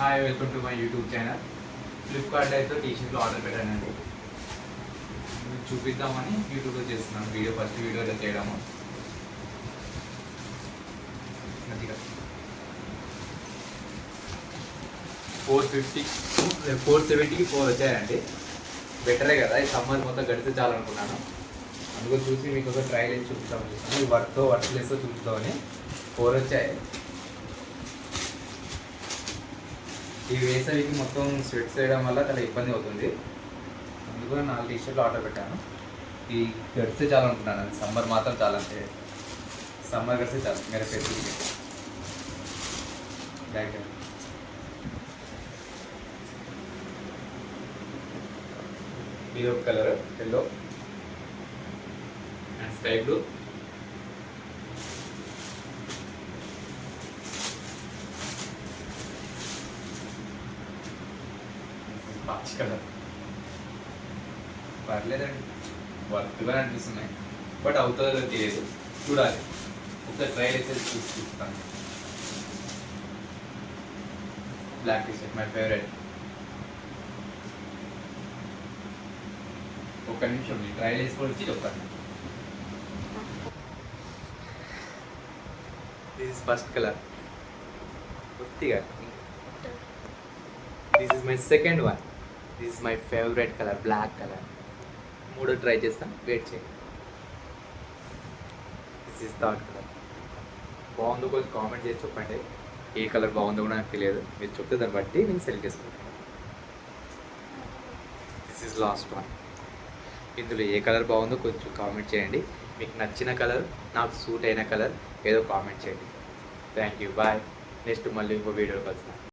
Hi welcome to my YouTube channel Flipkart అయితే T షర్ట్లు order పెట్టానండి. చూపిద్దామని యూట్యూబ్లో చేస్తున్నాను. వీడియో ఫస్ట్ వీడియోలో చేయడము. ఫోర్ ఫిఫ్టీ ఫోర్ సెవెంటీకి ఫోర్ వచ్చాయండి. బెటరే కదా. ఈ సమ్మర్ మొత్తం గడితే చాలనుకున్నాను. అందుకని చూసి మీకు ఒక ట్రయల్ వేసి చూపిస్తాం చూస్తాను వర్క్తో వర్క్ లేస్తో చూపిస్తామని ఫోర్ వచ్చాయి. ఈ వేసవికి మొత్తం స్వెట్స్ వేయడం వల్ల చాలా ఇబ్బంది అవుతుంది. అందుకని నాలుగు టీ షర్ట్లు ఆర్డర్ పెట్టాను. ఈ గడిస్తే చాలా ఉంటున్నాను అది సమ్మర్ మాత్రం చాలా అంటే సమ్మర్ గడిస్తే చాలా. మీరు ఫెసిలిటీ బ్యాక్ ఒక colour. Yellow. And sky blue. పచ్చి కలర్ పర్లేదండి. వర్క్గా అనిపిస్తున్నాయి. బట్ అవుతుందో తెలియదు చూడాలి. ఒక ట్రైల్ అయితే చూసి చూస్తాను. Black T shirt my favourite ఒక్క నిమిషం మీ ట్రయల్ వేసుకొని వచ్చి చెప్తాను దిస్ ఇస్ ఫస్ట్ కలర్ కొద్దిగా this is my second one this my favourite colour black colour మూడు ట్రై చేస్తాం వెయిట్ చేయండి దిస్ ఇస్ థర్డ్ కలర్ బాగుందో కొంచెం కామెంట్ చేసి చెప్పండి. ఏ కలర్ బాగుందో కూడా నాకు తెలియదు. మీరు చెప్తే దాన్ని బట్టి నేను సెలెక్ట్ చేసుకుంటాను దిస్ ఇస్ లాస్ట్ వన్ ఇందులో ఏ కలర్ బాగుందో కొంచెం కామెంట్ చేయండి. మీకు నచ్చిన కలర్ నాకు సూట్ అయిన కలర్ ఏదో కామెంట్ చేయండి. థ్యాంక్ యూ బాయ్ నెక్స్ట్ మళ్ళీ ఇంకో వీడియో కలుస్తాను